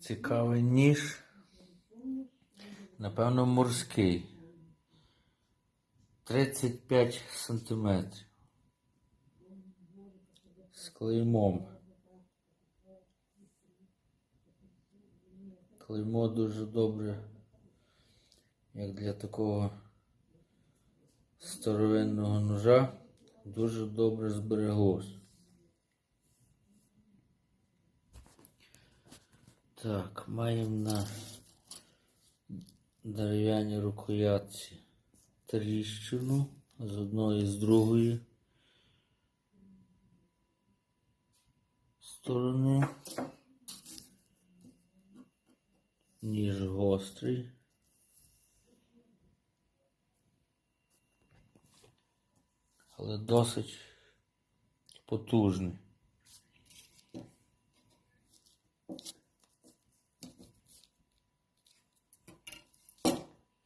Цікавий ніж. Напевно, морський. 35 сантиметрів. З клеймом. Клеймо дуже добре, як для такого старовинного ножа, дуже добре збереглось. Так, маємо на дерев'яній рукоятці тріщину з одної з другої сторони. Ніж гострий. Але досить потужний.